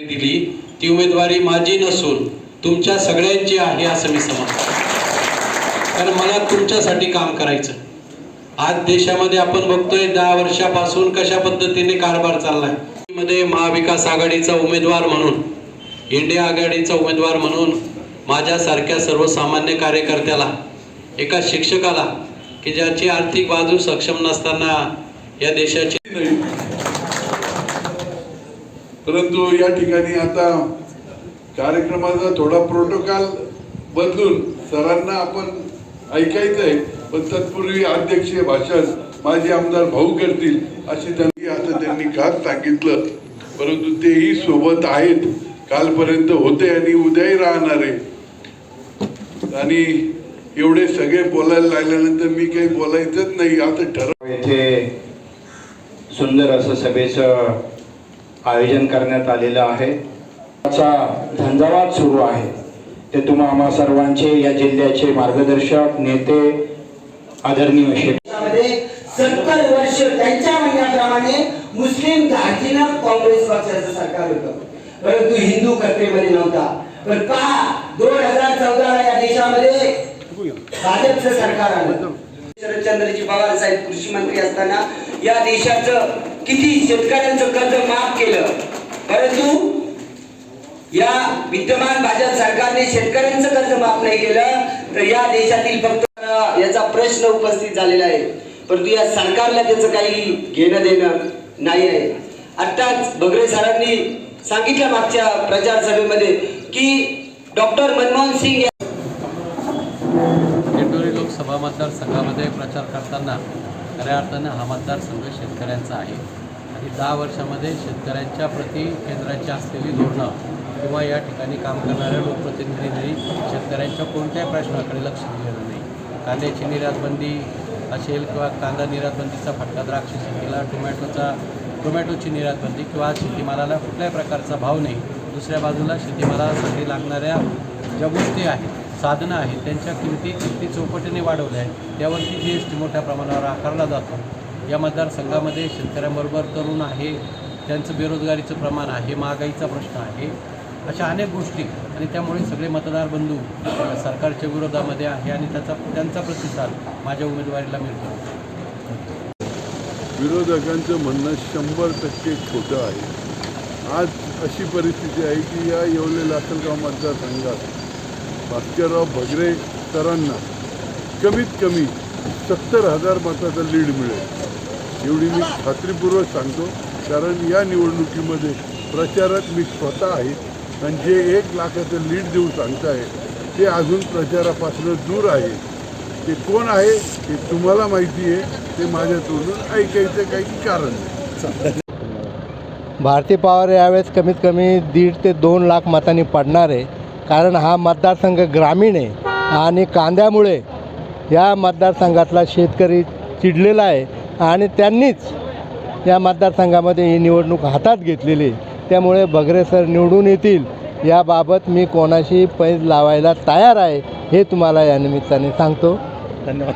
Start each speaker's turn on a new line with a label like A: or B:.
A: दिली ती उमेदवारी माझी नसून तुमच्या सगळ्यांची आहे असं मी समजतो. कारण मला तुमच्यासाठी काम करायचं. आज देशामध्ये आपण बघतोय दहा वर्षापासून कशा पद्धतीने कारभार चाललाय. मध्ये महाविकास आघाडीचा उमेदवार म्हणून इंडिया आघाडीचा उमेदवार म्हणून माझ्यासारख्या सर्वसामान्य कार्यकर्त्याला एका शिक्षकाला की ज्याची आर्थिक बाजू सक्षम नसताना या देशाची
B: परंतु या ठिकाणी आता कार्यक्रमाचा थोडा प्रोटोकॉल बदलून सरांना आपण ऐकायचं आहे पण तत्पूर्वी अध्यक्षीय भाषण माझे आमदार भाऊ करतील अशी त्यांनी आता त्यांनी खास सांगितलं. परंतु तेही सोबत आहेत. कालपर्यंत होते आणि उद्याही राहणार आहे. आणि एवढे सगळे बोलायला लागल्यानंतर मी काही बोलायचंच नाही. आता ठरव
C: येथे सुंदर असं सभेचं आयोजन करण्यात आलेलं आहे. त्याचा झंझावात सुरू आहे. ते तुम्हा आम्हा सर्वांचे या जिल्ह्याचे मार्गदर्शक नेते आदरणीय शेख
D: सत्तर वर्ष त्यांच्या म्हणण्याप्रमाणे मुस्लिम घाटीनं काँग्रेस पक्षाचं सरकार होतं. परंतु हिंदू कट्टेमध्ये नव्हता. पण पहा दोन हजार चौदाला या देशामध्ये भाजपचं सरकार आलं. शरदचंद्रजी पवार साहेब कृषी मंत्री असताना या देशाचं किती शेतकऱ्यांचं कर्ज माफ या विद्यमान भाजप सरकारने शेतकऱ्यांचं कर्ज माफ नाही केलं तर या देशातील फक्त याचा प्रश्न उपस्थित झालेला आहे. परंतु या सरकारला त्याचं काही घेणं देणं नाही आहे. आत्ताच बगरे सरांनी सांगितलं मागच्या प्रचार सभेमध्ये की डॉक्टर मनमोहन सिंग या
A: दिंडोरी लोकसभा मतदारसंघामध्ये प्रचार करताना खऱ्या अर्थानं हा मतदारसंघ शेतकऱ्यांचा आहे. की दहा वर्षामध्ये शेतकऱ्यांच्या प्रति केंद्राची असलेली धोरणं किंवा या ठिकाणी काम करणाऱ्या लोकप्रतिनिधींनी शेतकऱ्यांच्या कोणत्याही प्रश्नाकडे लक्ष दिलेलं नाही. कांद्याची निर्यातबंदी असेल किंवा कांदा निर्यातबंदीचा फटका द्राक्ष शेतीला टोमॅटोचा टोमॅटोची निर्यातबंदी किंवा शेतीमालाला कुठल्याही प्रकारचा भाव नाही. दुसऱ्या बाजूला शेतीमालासाठी लागणाऱ्या ज्या गोष्टी आहेत साधनं आहेत त्यांच्या किमती किती चौपटीने वाढवल्या आहेत. त्यावरती जी एस टी मोठ्या प्रमाणावर आकारला जातो या मतदारसंघामध्ये शेतकऱ्यांबरोबर तरुण आहे त्यांचं बेरोजगारीचं प्रमाण आहे महागाईचा प्रश्न आहे अशा अनेक गोष्टी. आणि त्यामुळे सगळे मतदार बंधू सरकारच्या विरोधामध्ये आहे आणि त्याचा त्यांचा प्रतिसाद माझ्या उमेदवारीला मिळतो.
B: विरोधकांचं म्हणणं शंभर टक्के खोटं आहे. आज अशी परिस्थिती आहे की या येवले लासलगाव मतदारसंघात भास्करराव भगरे सरांना कमीत कमी सत्तर हजार मताचा लीड मिळेल. एवढी मी खात्रीपूर्वक सांगतो कारण या निवडणुकीमध्ये प्रचारात मी स्वतः आहे आणि जे एक लाखाचं लीड देऊ सांगताय ते अजून प्रचारापासून दूर आहे. ते कोण आहे ते तुम्हाला माहिती आहे ते माझ्या तोंडून ऐकायचं काही कारण नाही.
E: भारतीय पवार यावेळेस कमीत कमी दीड ते दोन लाख मतांनी पडणार आहे कारण हा मतदारसंघ ग्रामीण आहे आणि कांद्यामुळे या मतदारसंघातला शेतकरी चिडलेला आहे. आणि त्यांनीच या मतदारसंघामध्ये ही निवडणूक हातात घेतलेली त्यामुळे बगरे सर निवडून येतील याबाबत मी कोणाशी पैज लावायला तयार आहे हे तुम्हाला या निमित्ताने सांगतो. धन्यवाद.